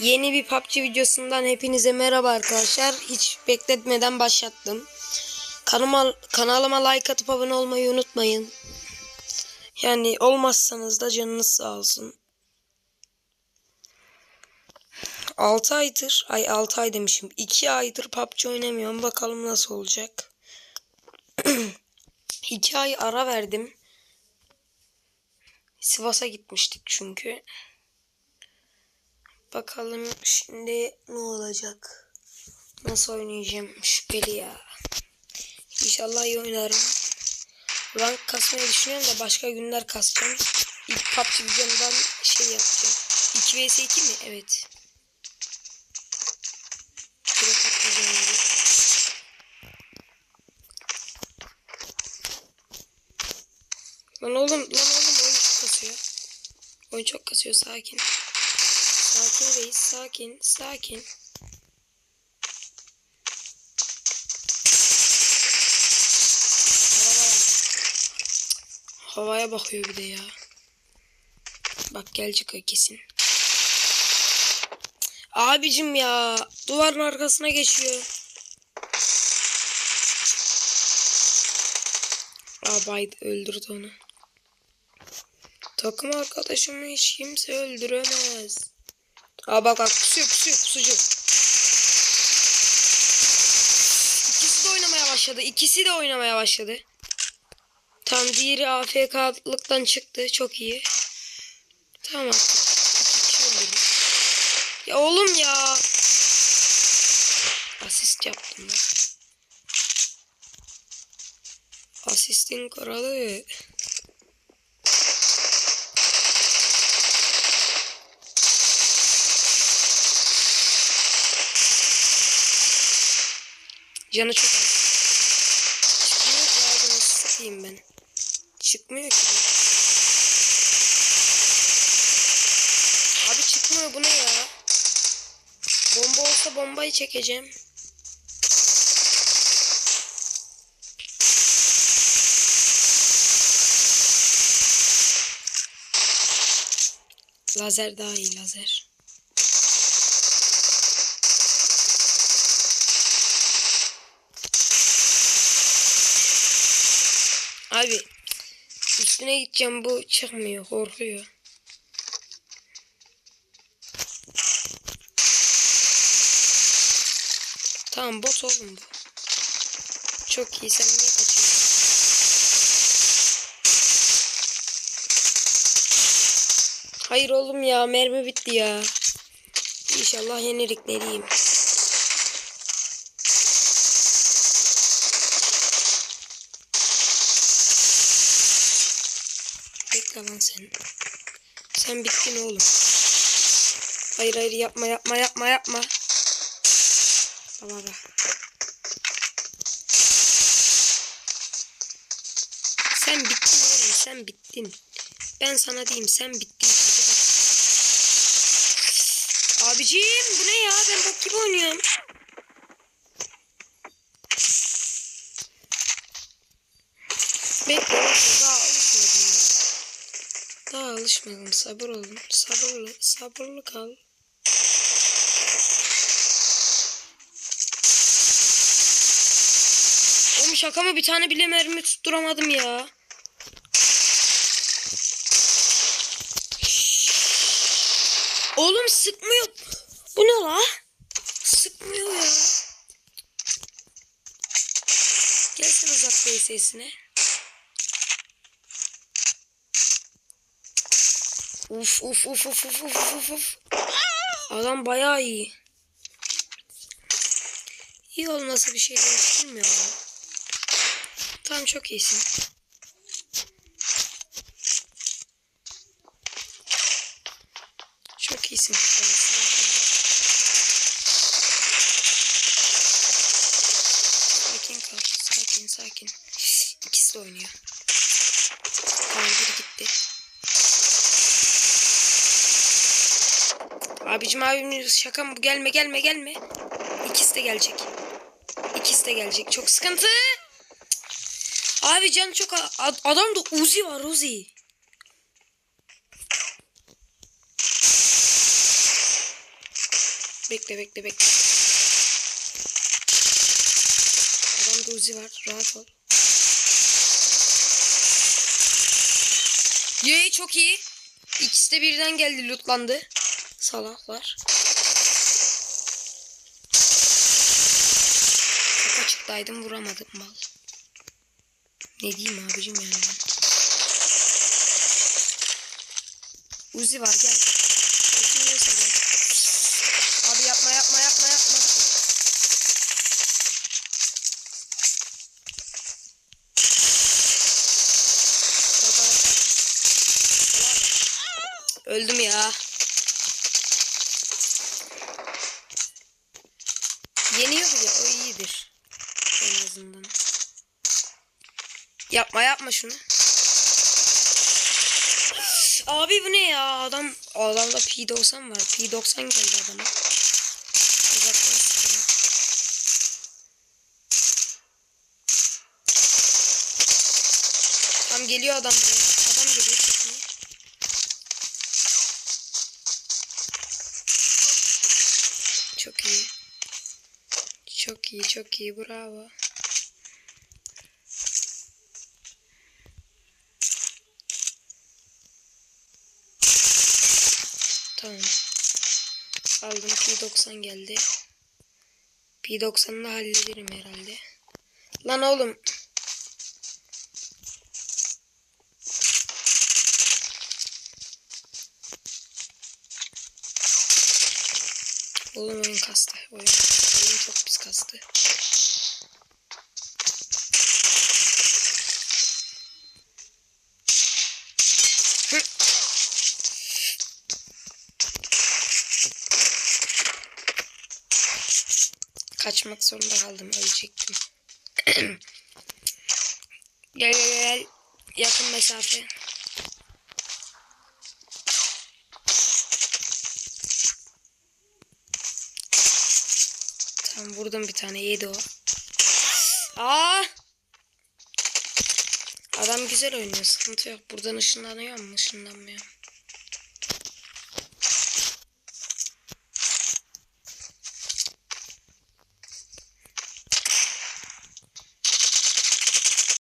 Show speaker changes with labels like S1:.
S1: Yeni bir PUBG videosundan hepinize merhaba arkadaşlar. Hiç bekletmeden başlattım. Kanalıma, kanalıma like atıp abone olmayı unutmayın. Yani olmazsanız da canınız sağ olsun. 6 aydır, ay 6 ay demişim. 2 aydır PUBG oynamıyorum. Bakalım nasıl olacak. 2 ay ara verdim. Sivas'a gitmiştik çünkü. Bakalım şimdi ne olacak? Nasıl oynayacağım? Şüpheli ya. İnşallah iyi oynarım. Rank kasmayı düşünüyorum da başka günler kasacağım. İlk PUBG videomdan şey yapacağım. 2 vs 2 mi? Evet. Lan oğlum, lan oğlum oyun çok kasıyor. Oyun çok kasıyor sakin. Sakin reis sakin sakin. Havaya bakıyor bir de ya. Bak gelecek o kesin. Abicim ya duvarın arkasına geçiyor. Abaydı öldürdü onu. Takım arkadaşımı hiç kimse öldüremez. Aa bak bak pusuyor pusuyor pusucu. İkisi de oynamaya başladı. İkisi de oynamaya başladı. Tam diğeri AFK'lıktan çıktı. Çok iyi. Tamam. Ya oğlum ya. Asist yaptım ben. Asistin kralı. Canı çok az. Çıkmıyor ki abi nasıl sıkayım ben. Çıkmıyor ki. Abi çıkmıyor bu ne ya? Bomba olsa bombayı çekeceğim. Lazer daha iyi lazer. Abi üstüne gideceğim bu çıkmıyor korkuyor. Tamam bot oğlum bu. Çok iyi sen niye kaçıyorsun? Hayır oğlum ya mermi bitti ya. İnşallah yenerik Bekle sen. Sen bittin oğlum. Hayır hayır yapma yapma yapma yapma. Bak. Sen bittin oğlum sen bittin. Ben sana diyeyim sen bittin. Hadi bak. Abiciğim bu ne ya ben bok gibi oynuyorum. Bekle alışmadım alışmadım sabır olun. Sabırlı sabırlı kal. Oğlum şaka mı bir tane bile mermi tutturamadım ya. Oğlum sıkmıyor. Bu ne la? Sıkmıyor ya. Gelsin uzak sesine. Uf uf uf uf uf uf uf uf. Adam bayağı iyi. İyi olmasa bir şey değiştirmiyor ama. Tamam çok iyisin. Çok iyisin. Sakin kal. Sakin sakin. İkisi de oynuyor. Tamam biri gitti. Abicim abim şaka mı? Gelme gelme gelme. İkisi de gelecek. İkisi de gelecek. Çok sıkıntı. Abi can çok ad- adamda Uzi var Uzi. Bekle bekle bekle. Adamda Uzi var. Rahat ol. Yey çok iyi. İkisi de birden geldi lootlandı. Salaklar. Çok açıktaydım vuramadım mal. Ne diyeyim abicim yani. Uzi var gel. Abi yapma yapma yapma yapma. Öldüm ya. Yeniyor ya o iyidir. En azından. Yapma yapma şunu. Abi bu ne ya? Adam adamda P90 var. P90 geldi adama. Tam geliyor adam buraya. Adam geliyor çok iyi. Çok iyi. Çok iyi, çok iyi. Bravo. Tamam. Aldım P90 geldi. P90'la hallederim herhalde. Lan oğlum. Oğlum oyun kastı. Oyun, oyun çok pis kastı. Kaçmak zorunda kaldım. Ölecektim. gel gel gel. Yakın mesafe. Tamam vurdum bir tane. Yedi o. Aa! Adam güzel oynuyor. Sıkıntı yok. Buradan ışınlanıyor mu? Işınlanmıyor.